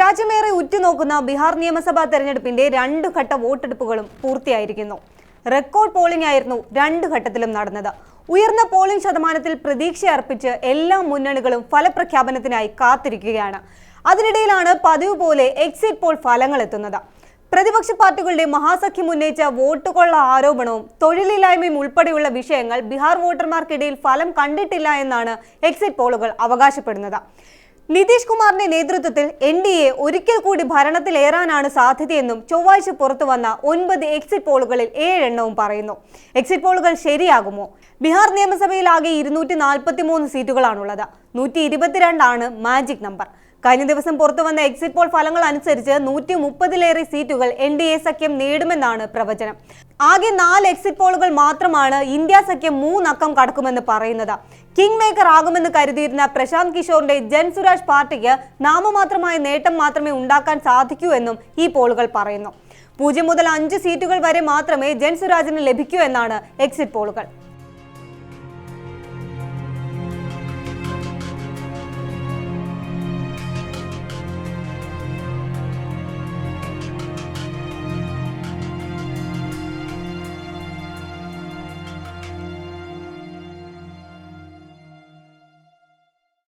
രാജ്യമേറെ ഉറ്റുനോക്കുന്ന ബീഹാർ നിയമസഭാ തെരഞ്ഞെടുപ്പിന്റെ രണ്ടു ഘട്ട വോട്ടെടുപ്പുകളും പൂർത്തിയായിരിക്കുന്നു. റെക്കോർഡ് പോളിംഗ് ആയിരുന്നു രണ്ടു ഘട്ടത്തിലും നടന്നത്. ഉയർന്ന പോളിംഗ് ശതമാനത്തിൽ പ്രതീക്ഷ അർപ്പിച്ച് എല്ലാ മുന്നണികളും ഫലപ്രഖ്യാപനത്തിനായി കാത്തിരിക്കുകയാണ്. അതിനിടയിലാണ് പതിവ് പോലെ എക്സിറ്റ് പോൾ ഫലങ്ങൾ എത്തുന്നത്. പ്രതിപക്ഷ പാർട്ടികളുടെ മഹാസഖ്യം ഉന്നയിച്ച വോട്ടുകൊള്ള ആരോപണവും തൊഴിലില്ലായ്മയും ഉൾപ്പെടെയുള്ള വിഷയങ്ങൾ ബീഹാർ വോട്ടർമാർക്കിടയിൽ ഫലം കണ്ടിട്ടില്ല എന്നാണ് എക്സിറ്റ് പോളുകൾ അവകാശപ്പെടുന്നത്. നിതീഷ് കുമാറിന്റെ നേതൃത്വത്തിൽ എൻ ഡി എ ഒരിക്കൽ കൂടി ഭരണത്തിലേറാനാണ് സാധ്യതയെന്നും ചൊവ്വാഴ്ച പുറത്തു വന്ന ഒൻപത് എക്സിറ്റ് പോളുകളിൽ ഏഴെണ്ണവും പറയുന്നു. എക്സിറ്റ് പോളുകൾ ശരിയാകുമോ? ബീഹാർ നിയമസഭയിൽ ആകെ ഇരുന്നൂറ്റി നാൽപ്പത്തി മൂന്ന് സീറ്റുകളാണുള്ളത് നൂറ്റി ഇരുപത്തിരണ്ടാണ് മാജിക് നമ്പർ കഴിഞ്ഞ ദിവസം പുറത്തുവന്ന എക്സിറ്റ് പോൾ ഫലങ്ങൾ അനുസരിച്ച് നൂറ്റി മുപ്പതിലേറെ സീറ്റുകൾ എൻ ഡി എ സഖ്യം നേടുമെന്നാണ് പ്രവചനം. ആകെ നാല് എക്സിറ്റ് പോളുകൾ മാത്രമാണ് ഇന്ത്യ സഖ്യം മൂന്നക്കം കടക്കുമെന്ന് പറയുന്നത്. കിങ് മേക്കർ ആകുമെന്ന് കരുതിയിരുന്ന പ്രശാന്ത് കിഷോറിന്റെ ജൻസുരാജ് പാർട്ടിക്ക് നാമമാത്രമായ നേട്ടം മാത്രമേ ഉണ്ടാക്കാൻ സാധിക്കൂ എന്നും ഈ പോളുകൾ പറയുന്നു. പൂജ്യം മുതൽ അഞ്ച് സീറ്റുകൾ വരെ മാത്രമേ ജൻസുരാജിന് ലഭിക്കൂ എന്നാണ് എക്സിറ്റ് പോളുകൾ